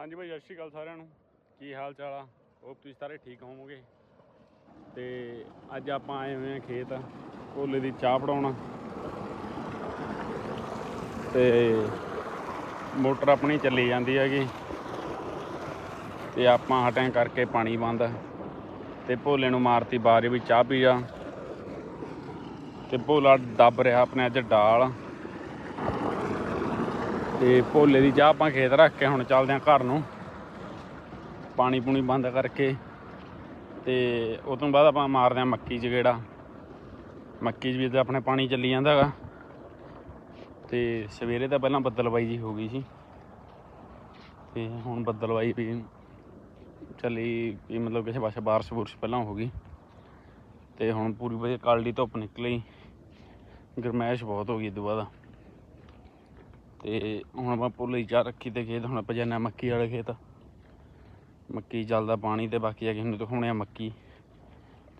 ਹਾਂਜੀ ਭਾਈ, ਸਤਿ ਸ਼੍ਰੀ ਅਕਾਲ ਸਾਰਿਆਂ ਨੂੰ। ਕੀ ਹਾਲ ਚਾਲ ਆ? ਹੋਪ ਤੁਸੀਂ ਸਾਰੇ ਠੀਕ ਹੋਵੋਗੇ। ਤੇ ਅੱਜ ਆਪਾਂ ਆਏ ਹੋਏ ਆ ਖੇਤ ਭੋਲੇ ਦੀ ਚਾਹ ਪੜਾਉਣਾ ਤੇ ਮੋਟਰ ਆਪਣੀ ਚੱਲੀ ਜਾਂਦੀ ਹੈਗੀ। ਤੇ ਆਪਾਂ ਹਟਾਂ ਕਰਕੇ ਪਾਣੀ ਬੰਦ। ਤੇ ਭੋਲੇ ਨੂੰ ਮਾਰਤੀ ਬਾਰੀ ਵੀ ਚਾਹ ਪੀ ਜਾ ਤੇ ਭੋਲਾ ਦੱਬ ਰਿਹਾ ਆਪਣੇ ਅੱਜ ਡਾਲ। ਤੇ ਭੋਲੇ ਦੀ ਚਾਹ ਆਪਾਂ ਖੇਤ ਰੱਖ ਕੇ ਹੁਣ ਚੱਲਦੇ ਆਂ ਘਰ ਨੂੰ। ਪਾਣੀ ਪੂਣੀ ਬੰਦ ਕਰਕੇ ਤੇ ਉਹ ਤੋਂ ਬਾਅਦ ਆਪਾਂ ਮਾਰਦੇ ਆਂ ਮੱਕੀ 'ਚ ਗੇੜਾ। ਮੱਕੀ 'ਚ ਵੀ ਤਾਂ ਆਪਣੇ ਪਾਣੀ ਚੱਲੀ ਜਾਂਦਾ ਹੈਗਾ ਤੇ ਸਵੇਰੇ ਤਾਂ ਪਹਿਲਾਂ ਬੱਦਲਵਾਈ ਜੀ ਹੋ ਗਈ ਸੀ। ਤੇ ਹੁਣ ਬੱਦਲਵਾਈ ਵੀ ਚੱਲੀ ਵੀ ਮਤਲਬ ਕਿਸੇ ਪਾਸੇ ਬਾਰਿਸ਼ ਬੁਰਸ਼ ਪਹਿਲਾਂ ਹੋ ਗਈ। ਤੇ ਹੁਣ ਪੂਰੀ ਵਧੀਆ ਕਾਲੀ ਧੁੱਪ ਨਿਕਲੀ। ਗਰਮੈਸ਼ ਬਹੁਤ ਹੋ ਗਈ ਇਹ ਤੋਂ ਤੇ ਹੁਣ ਆਪਾਂ ਪੁੱਲੀ ਚਾਹ ਰੱਖੀ ਤੇ ਖੇਤ, ਹੁਣ ਆਪਾਂ ਜਾਂਦੇ ਹਾਂ ਮੱਕੀ ਵਾਲੇ ਖੇਤ। ਮੱਕੀ ਚੱਲਦਾ ਪਾਣੀ ਤੇ ਬਾਕੀ ਆ ਕੇ ਹੁਣ ਦਿਖਾਉਣੇ ਆ ਮੱਕੀ।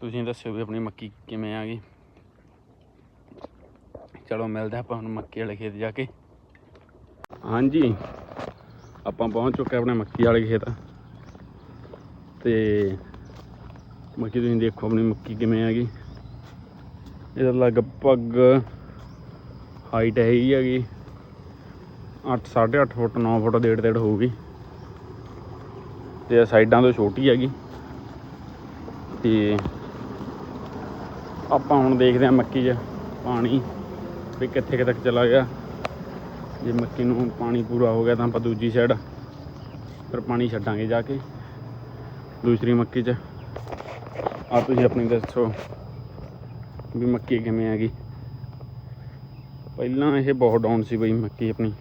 ਤੁਸੀਂ ਦੱਸਿਓ ਵੀ ਆਪਣੀ ਮੱਕੀ ਕਿਵੇਂ ਆ ਗਈ। ਚਲੋ ਮਿਲਦੇ ਆਪਾਂ ਹੁਣ ਮੱਕੀ ਵਾਲੇ ਖੇਤ ਜਾ ਕੇ। ਹਾਂਜੀ, ਆਪਾਂ ਪਹੁੰਚ ਚੁੱਕੇ ਆਪਣੇ ਮੱਕੀ ਵਾਲੇ ਖੇਤ। ਤੇ ਮੱਕੀ ਤੁਸੀਂ ਦੇਖੋ ਆਪਣੀ ਮੱਕੀ ਕਿਵੇਂ ਆ ਗਈ। ਇਹਦਾ ਲਗਭਗ ਹਾਈਟ ਹੈਗੀ ਹੈਗੀ। 8 8.5 ਫੁੱਟ 9 ਫੁੱਟ, ਡੇਢ ਡੇਢ ਹੋਊਗੀ। ਤੇ ਇਹ ਸਾਈਡਾਂ ਤੋਂ ਛੋਟੀ ਹੈਗੀ। ਤੇ ਆਪਾਂ ਹੁਣ ਦੇਖਦੇ ਹਾਂ ਮੱਕੀ 'ਚ ਪਾਣੀ ਵੀ ਕਿੱਥੇ ਕੁ ਤੱਕ ਚਲਾ ਗਿਆ। ਜੇ ਮੱਕੀ ਨੂੰ ਪਾਣੀ ਪੂਰਾ ਹੋ ਗਿਆ ਤਾਂ ਆਪਾਂ ਦੂਜੀ ਸਾਈਡ ਫਿਰ ਪਾਣੀ ਛੱਡਾਂਗੇ ਜਾ ਕੇ। ਦੂਸਰੀ ਮੱਕੀ 'ਚ। ਆ ਤੁਸੀਂ ਆਪਣੀ ਦੱਸੋ ਵੀ ਮੱਕੀ ਕਿਵੇਂ ਹੈਗੀ। ਪਹਿਲਾਂ ਇਹ ਬਹੁਤ ਡਾਊਨ ਸੀ ਬਈ ਮੱਕੀ ਆਪਣੀ।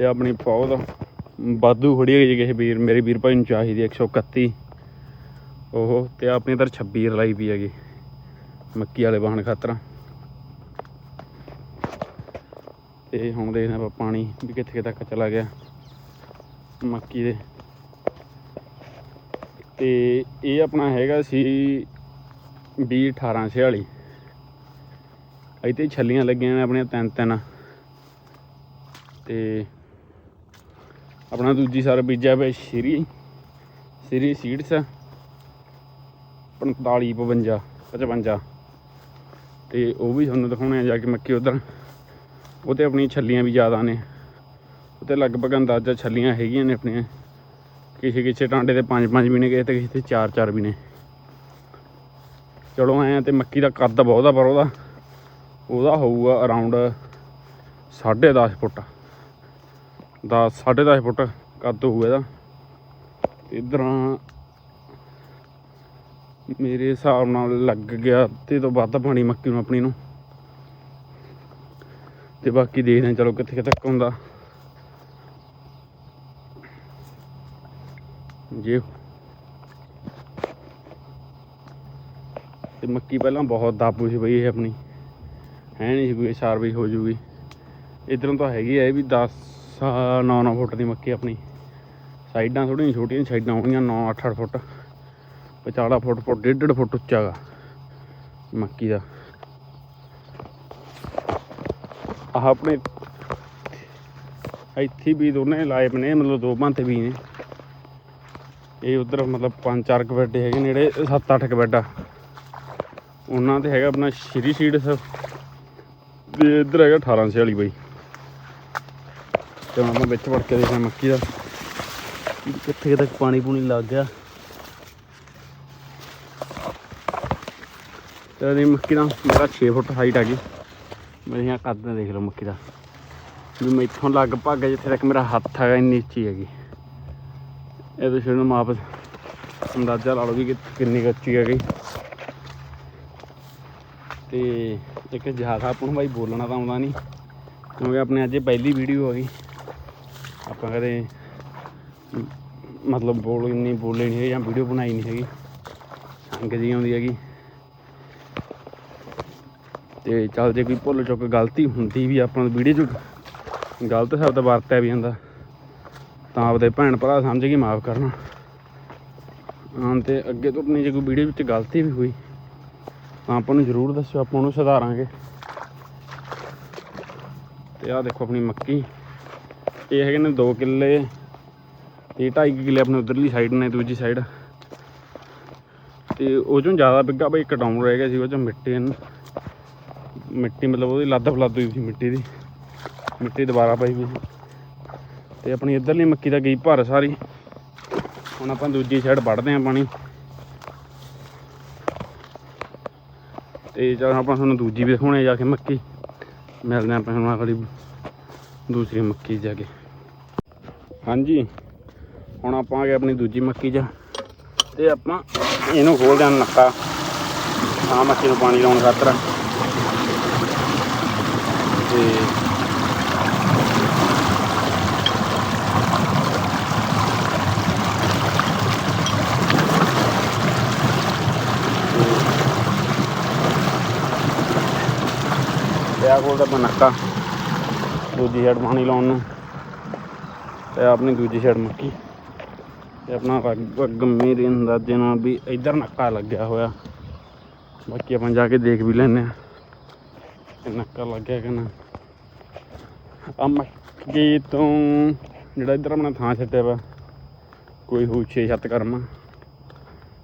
ਤੇ ਆਪਣੀ ਫੌਜ ਵਾਧੂ ਖੜੀ ਹੈਗੀ ਜੀ ਕਿਸੇ ਵੀਰ, ਮੇਰੇ ਵੀਰ ਭਾਈ ਨੂੰ ਚਾਹੀਦੀ 131 ਉਹ ਤੇ ਆਪਣੀ ਤਾਂ 26 ਰਲਾਈ ਪਈ ਹੈਗੀ, ਮੱਕੀ ਵਾਲੇ ਵਾਹਣ ਖਾਤਰ। ਤੇ ਹੁਣ ਦੇਖਦੇ ਆਪਾਂ ਪਾਣੀ ਵੀ ਕਿੱਥੇ ਕਿੱਥੇ ਤੱਕ ਚਲਾ ਗਿਆ, ਮੱਕੀ ਦੇ। ਤੇ ਇਹ ਆਪਣਾ ਹੈਗਾ ਸੀ 20 18 46 ਇੱਥੇ ਛੱਲੀਆਂ ਲੱਗੀਆਂ ਨੇ ਆਪਣੀਆਂ ਤਿੰਨ ਤਿੰਨ। ਤੇ ਆਪਣਾ ਦੂਜੀ ਸਾਰ ਬੀਜਿਆ ਪਿਆ ਸ਼੍ਰੀ। ਸ਼੍ਰੀ ਸੀਡਸ 45 52 55 ਤੇ ਉਹ ਵੀ ਤੁਹਾਨੂੰ ਦਿਖਾਉਣੇ ਆ ਜਾ ਕੇ ਮੱਕੀ ਉਧਰ। ਉਹ ਤੇ ਆਪਣੀਆਂ ਛੱਲੀਆਂ ਵੀ ਜ਼ਿਆਦਾ ਨੇ। ਉਹ ਤੇ ਲਗਭਗ ਅੰਦਾਜ਼ਾ ਛੱਲੀਆਂ ਹੈਗੀਆਂ ਨੇ ਆਪਣੀਆਂ। ਕਿਸੇ ਕਿਸੇ ਟਾਂਡੇ ਤੇ ਪੰਜ ਪੰਜ ਵੀ ਨੇ, ਕਿਸੇ ਤੇ ਕਿਸੇ ਤੇ ਚਾਰ ਚਾਰ ਵੀ ਨੇ। ਚਲੋ ਆਏ ਆ ਤੇ ਮੱਕੀ ਦਾ ਕੱਦ ਬਹੁਤ ਆ ਪਰ ਉਹਦਾ। ਉਹਦਾ ਹੋਊਗਾ ਅਰਾਊਂਡ 10.5 ਫੁੱਟ। 10 10.5 ਫੁੱਟ ਕੱਦ ਹੋਊਗਾ ਇਹਦਾ। ਤੇ ਇਧਰਾਂ ਮੇਰੇ ਹਿਸਾਬ ਨਾਲ ਲੱਗ ਗਿਆ ਤੇ ਤੋਂ ਵੱਧ ਪਾਣੀ ਮੱਕੀ ਨੂੰ, ਆਪਣੀ ਨੂੰ। ਤੇ ਬਾਕੀ ਦੇਖਦੇ ਹਾਂ ਚਲੋ ਕਿੱਥੇ ਕਿੱਥੇ ਤੱਕ ਹੁੰਦਾ ਜੇ ਤੇ ਮੱਕੀ ਪਹਿਲਾਂ ਬਹੁਤ ਦਾਬੂ ਸੀ ਬਈ ਇਹ ਆਪਣੀ। ਹੈ ਨਹੀਂ ਸੀ ਕੋਈ ਸਾਰ ਵੀ ਹੋ ਜੂਗੀ। ਇਧਰੋਂ ਤਾਂ ਹੈਗੀ ਆ ਵੀ 10 9 9 ਫੁੱਟ ਦੀ ਮੱਕੀ ਆਪਣੀ। ਸਾਈਡਾਂ ਥੋੜੀਆਂ ਛੋਟੀਆਂ, ਸਾਈਡਾਂ ਹੋਣਗੀਆਂ 9 8 8 ਫੁੱਟ। ਵਿਚਾਲਾ ਫੁੱਟ ਫੁੱਟ, ਡੇਢ ਡੇਢ ਫੁੱਟ ਉੱਚਾ ਗਾ ਮੱਕੀ ਦਾ। ਆਹ ਆਪਣੇ ਇੱਥੇ ਵੀ ਦੋਨੇ ਲਾਏ ਪਏ ਨੇ, ਮਤਲਬ ਦੋ ਭਾਂਤੇ ਵੀ ਨੇ। ਇਹ ਉਧਰ ਮਤਲਬ ਪੰਜ ਚਾਰ ਕੁ ਹੈਗੇ ਨੇੜੇ 7-8 ਕੁ ਬੈੱਡ ਉਹਨਾਂ ਤੇ ਹੈਗਾ ਆਪਣਾ ਸ਼੍ਰੀ ਸੀਡਸ। ਤੇ ਇੱਧਰ ਹੈਗਾ 1840 ਬਾਈ। ਤੇ ਹੁਣ ਆਪਾਂ ਵਿੱਚ ਵੜ ਕੇ ਦੇਖਾਂ ਮੱਕੀ ਦਾ। ਕਿੱਥੇ ਤੱਕ ਪਾਣੀ ਪੂਣੀ ਲੱਗ ਗਿਆ। ਤੇ ਇਹਦੀ ਮੱਕੀ ਦਾ ਮੇਰਾ 6 ਫੁੱਟ ਹਾਈਟ ਆ ਗਈ ਮੇਰੀਆਂ ਕੱਦ ਦੇਖ ਲਓ ਮੱਕੀ ਦਾ। ਵੀ ਮੈਥੋਂ ਲਗਭਗ ਜਿੱਥੇ ਤੱਕ ਮੇਰਾ ਹੱਥ ਹੈਗਾ ਇੰਨੀ ਉੱਚੀ ਹੈਗੀ। ਇਹ ਤੁਸੀਂ ਨੂੰ ਮਾਪ ਅੰਦਾਜ਼ਾ ਲਾ ਲਓ ਵੀ ਕਿੰਨੀ ਕੁ ਉੱਚੀ ਹੈਗੀ। ਤੇ ਇੱਕ ਜ਼ਿਆਦਾ ਆਪਾਂ ਨੂੰ ਬਾਈ ਬੋਲਣਾ ਤਾਂ ਆਉਂਦਾ ਨਹੀਂ, ਕਿਉਂਕਿ ਆਪਣੇ ਅੱਜ ਪਹਿਲੀ ਵੀਡੀਓ ਆ ਗਈ ਆਪਾਂ ਕਦੇ ਮਤਲਬ ਬੋਲ ਇੰਨੀ ਬੋਲੇ ਨਹੀਂ ਹੈਗੇ ਜਾਂ ਵੀਡੀਓ ਬਣਾਈ ਨਹੀਂ ਹੈਗੀ। ਸੰਗ ਜੀ ਆਉਂਦੀ ਹੈਗੀ। ਤੇ ਚੱਲ ਜੇ ਕੋਈ ਭੁੱਲ ਚੁੱਕ ਗਲਤੀ ਹੁੰਦੀ ਵੀ ਆਪਾਂ ਨੂੰ ਵੀਡੀਓ 'ਚ ਗਲਤ ਸ਼ਬਦ ਵਰਤਿਆ ਵੀ ਜਾਂਦਾ, ਤਾਂ ਆਪਦੇ ਭੈਣ ਭਰਾ ਸਮਝ ਕੇ ਮਾਫ ਕਰਨਾ। ਹਾਂ ਤੇ ਅੱਗੇ ਤੋਂ ਆਪਣੀ ਜੇ ਕੋਈ ਵੀਡੀਓ ਵਿੱਚ ਗਲਤੀ ਵੀ ਹੋਈ, ਤਾਂ ਆਪਾਂ ਨੂੰ ਜ਼ਰੂਰ ਦੱਸਿਓ, ਆਪਾਂ ਉਹਨੂੰ ਸੁਧਾਰਾਂਗੇ। ਤੇ ਆਹ ਦੇਖੋ ਆਪਣੀ ਮੱਕੀ। ਇਹ ਹੈਗੇ ਨੇ 2 ਕਿੱਲੇ ਤੇ 2.5 ਕਿੱਲੇ ਆਪਣੇ ਉਧਰਲੀ ਸਾਈਡ ਨੇ, ਦੂਜੀ ਸਾਈਡ ਤੇ ਉਹ ਚੋਂ ਜ਼ਿਆਦਾ ਬਿੱਗਾ ਬਈ ਕਟਾਉਣ ਰਹਿ ਗਿਆ ਸੀ, ਉਹ ਚੋਂ ਮਿੱਟੀ ਮਿੱਟੀ ਮਤਲਬ ਉਹਦੀ ਲੱਦ ਫਲੱਦ ਹੋਈ ਸੀ ਮਿੱਟੀ ਦੀ। ਮਿੱਟੀ ਦੁਬਾਰਾ ਪਾਈ ਵੀ ਸੀ। ਤੇ ਆਪਣੀ ਇੱਧਰਲੀ ਮੱਕੀ ਦਾ ਗਈ ਭਰ ਸਾਰੀ। ਹੁਣ ਆਪਾਂ ਦੂਜੀ ਸਾਈਡ ਵੱਢਦੇ ਆਂ ਪਾਣੀ। ਤੇ ਜਦੋਂ ਆਪਾਂ ਤੁਹਾਨੂੰ ਦੂਜੀ ਵੀ ਦਿਖਾਉਣੇ ਜਾ ਕੇ ਮੱਕੀ। ਮਿਲਦੇ ਆਂ ਆਪਾਂ ਹੁਣ ਅਗਲੀ ਦੂਸਰੀ ਮੱਕੀ ਜਾ ਕੇ। ਹਾਂਜੀ। ਹੁਣ ਆਪਾਂ ਆ ਗਏ ਆਪਣੀ ਦੂਜੀ ਮੱਕੀ 'ਚ। ਤੇ ਆਪਾਂ ਇਹਨੂੰ ਖੋਲ ਦੇਣ ਨੱਕਾ। ਆ ਮੱਕੀ ਨੂੰ ਪਾਣੀ ਲਾਉਣ ਖਾਤਰ। ਤੇ ਤੇ ਆ ਕੋਲ ਦਾ ਨੱਕਾ। ਦੂਜੀ ਸਾਈਡ ਪਾਣੀ ਲਾਉਣ ਨੂੰ। ਤੇ ਆਪਣੀ ਦੂਜੀ ਸਾਈਡ ਮੱਕੀ। ਤੇ ਆਪਣਾ ਗੰਮੀ ਮੇਰੇ ਅੰਦਾਜ਼ੇ ਨਾਲ ਵੀ ਇੱਧਰ ਨੱਕਾ ਲੱਗਿਆ ਹੋਇਆ। ਬਾਕੀ ਆਪਾਂ ਜਾ ਕੇ ਦੇਖ ਵੀ ਲੈਨੇ ਆ ਕਿ ਨੱਕਾ ਲੱਗਿਆ ਕਿ ਨਾ। ਆ ਮੱਕੀ ਤੋਂ ਜਿਹੜਾ ਇੱਧਰ ਆਪਣਾ ਥਾਂ ਛੱਡਿਆ ਵਾ, ਕੋਈ ਹੋ 6-7 ਕਰਮਾ।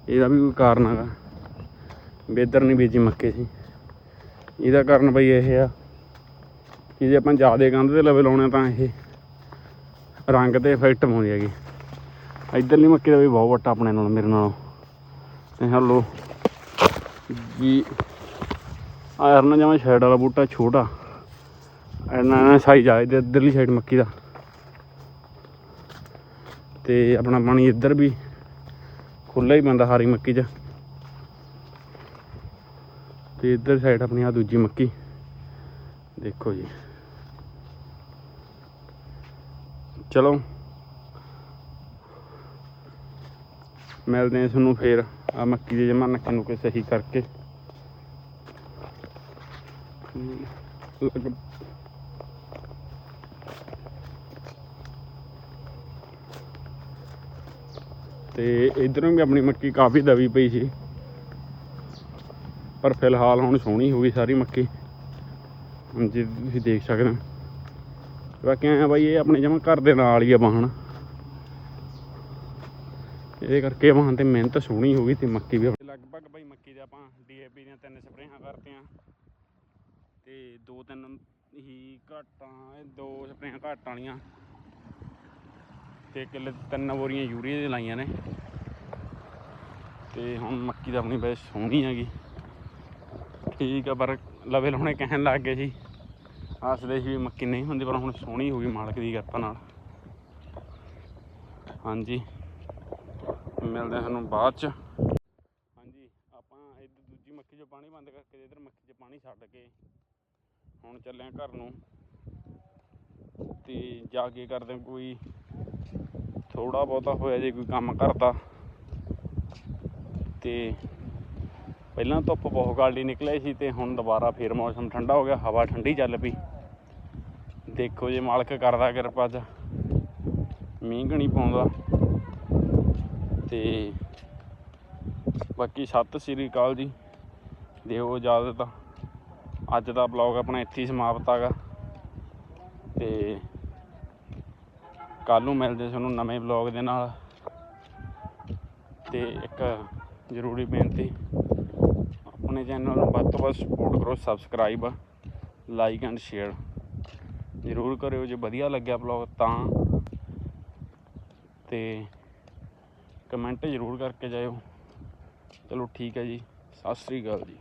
ਇਹਦਾ ਵੀ ਕੋਈ ਕਾਰਨ ਹੈਗਾ। ਵੀ ਇੱਧਰ ਨਹੀਂ ਬੀਜੀ ਮੱਕੇ ਸੀ। ਇਹਦਾ ਕਾਰਨ ਬਈ ਇਹ ਆ। ਕਿ ਜੇ ਆਪਾਂ ਜ਼ਿਆਦਾ ਕੰਧ ਤੇ ਲਵੇ ਲਾਉਣੇ ਤਾਂ ਇਹ। ਰੰਗ ਤੇ ਇਫੈਕਟ ਪਾਉਂਦੀ ਹੈਗੀ। ਇੱਧਰਲੀ ਮੱਕੀ ਦਾ ਵੀ ਬਹੁਤ ਵੱਟਾ ਆਪਣੇ ਨਾਲ, ਮੇਰੇ ਨਾਲੋਂ। ਤੇ ਹਲੋ। ਜੀ। ਆਇਰ ਨਾ ਜਿਵੇਂ ਸਾਈਡ ਵਾਲਾ ਬੂਟਾ ਛੋਟਾ। ਇਹਨਾਂ ਨਾਲ ਸਾਈਜ਼ ਆ, ਇਹਦੇ ਇੱਧਰਲੀ ਸਾਈਡ ਮੱਕੀ ਦਾ। ਤੇ ਆਪਣਾ ਪਾਣੀ ਇੱਧਰ ਵੀ ਖੁੱਲਾ ਹੀ ਪੈਂਦਾ ਹਾਰੀ ਮੱਕੀ 'ਚ। ਤੇ ਇੱਧਰ ਸਾਈਡ ਆਪਣੀ ਆ ਦੂਜੀ ਮੱਕੀ। ਦੇਖੋ ਜੀ। ਚਲੋ। ਮਿਲਦੇ ਹਾਂ ਤੁਹਾਨੂੰ ਫੇਰ। ਆ ਮੱਕੀ ਦੇ ਜਮਾ ਨੱਕੇ ਨੂੰ ਸਹੀ ਕਰਕੇ। ਤੇ ਇਧਰੋਂ ਵੀ ਆਪਣੀ ਮੱਕੀ ਕਾਫੀ ਦਵੀ ਪਈ ਸੀ। ਪਰ ਫਿਲਹਾਲ ਹੁਣ ਸੋਹਣੀ ਹੋ ਗਈ ਸਾਰੀ ਮੱਕੀ। ਹੁਣ ਜੀ ਤੁਸੀਂ ਦੇਖ ਸਕਦੇ ਹੋ। ਬਾਕੀ ਆ ਬਾਈ, ਇਹ ਆਪਣੇ ਜਮਾ ਘਰ ਦੇ ਨਾਲ ਹੀ ਆ ਵਾਹਣ। ਇਹਦੇ ਕਰਕੇ ਵਾਹਣ ਤੇ ਮਿਹਨਤ ਸੋਹਣੀ ਹੋ ਗਈ ਤੇ ਮੱਕੀ ਵੀ ਲਗਭਗ ਬਾਈ ਮੱਕੀ ਦੇ ਆਪਾਂ ਡੀਏਪੀ ਦੀਆਂ ਤਿੰਨ ਸਪਰੇਹਾਂ ਕਰਤੀਆਂ। ਤੇ ਦੋ ਤਿੰਨ ਹੀ ਘਾਟਾਂ ਦੋ ਸਪਰੇਹਾਂ ਘਾਟ ਵਾਲੀਆਂ। ਤੇ ਕਿੱਲੇ ਤਿੰਨ ਬੋਰੀਆਂ ਯੂਰੀਆ ਦੀਆਂ ਲਾਈਆਂ ਨੇ। ਤੇ ਹੁਣ ਮੱਕੀ ਤਾਂ ਆਪਣੀ ਬਸ ਸੋਹਣੀ ਹੈਗੀ ਠੀਕ ਆ, ਪਰ ਲਵੇ ਲਾਉਣੇ ਕਹਿਣ ਲੱਗ ਗਏ ਸੀ। ਆਸਦੇ ਸੀ ਵੀ ਮੱਕੀ ਨਹੀਂ ਹੁੰਦੀ, ਪਰ ਹੁਣ ਸੋਹਣੀ ਹੋ ਗਈ ਮਾਲਕ ਦੀ ਕਿਰਪਾ ਨਾਲ। ਹਾਂਜੀ। ਮਿਲਦੇ ਸਾਨੂੰ ਬਾਅਦ ਚ। ਹਾਂਜੀ, ਆਪਾਂ ਇੱਧਰ ਦੂਜੀ ਮੱਕੀ 'ਚੋਂ ਪਾਣੀ ਬੰਦ ਕਰਕੇ ਇੱਧਰ ਮੱਕੀ 'ਚ ਪਾਣੀ ਛੱਡ ਕੇ ਹੁਣ ਚੱਲਿਆ ਘਰ ਨੂੰ। ਤੇ ਜਾ ਕੇ ਕਰਦੇ ਕੋਈ ਥੋੜਾ ਬਹੁਤਾ ਹੋਇਆ ਜੇ ਕੋਈ ਕੰਮ ਕਰਦਾ। ਤੇ ਪਹਿਲਾਂ ਧੁੱਪ ਬਹੁਤ ਗਾਲੀ ਨਿਕਲੇ ਸੀ ਤੇ ਹੁਣ ਦੁਬਾਰਾ ਫੇਰ ਮੌਸਮ ਠੰਡਾ ਹੋ ਗਿਆ, ਹਵਾ ਠੰਡੀ ਚੱਲ ਪਈ। ਦੇਖੋ ਜੇ ਮਾਲਕ ਕਰਦਾ ਕਿਰਪਾ ਚ। ਮੀਂਹ ਘਣੀ ਪਾਉਂਦਾ। ਤੇ ਬਾਕੀ ਸਤਿ ਸ੍ਰੀ ਅਕਾਲ ਜੀ। ਦਿਓ ਇਜਾਜ਼ਤ। ਅੱਜ ਦਾ ਬਲੌਗ ਆਪਣਾ ਇੱਥੇ ਹੀ ਸਮਾਪਤ ਹੈਗਾ। ਤੇ ਕੱਲ ਨੂੰ ਮਿਲਦੇ ਤੁਹਾਨੂੰ ਨਵੇਂ ਬਲੌਗ ਦੇ ਨਾਲ। ਤੇ ਇੱਕ ਜ਼ਰੂਰੀ ਬੇਨਤੀ, ਆਪਣੇ ਚੈਨਲ ਨੂੰ ਵੱਧ ਤੋਂ ਵੱਧ ਸਪੋਰਟ ਕਰੋ ਸਬਸਕ੍ਰਾਈਬ ਲਾਈਕ ਐਂਡ ਸ਼ੇਅਰ ਜ਼ਰੂਰ ਕਰਿਓ ਜੇ ਵਧੀਆ ਲੱਗਿਆ ਬਲੌਗ ਤਾਂ। ਤੇ ਕਮੈਂਟ ਜ਼ਰੂਰ ਕਰਕੇ ਜਾਇਓ। ਚਲੋ ਠੀਕ ਹੈ ਜੀ, ਸਤਿ ਸ੍ਰੀ ਅਕਾਲ ਜੀ।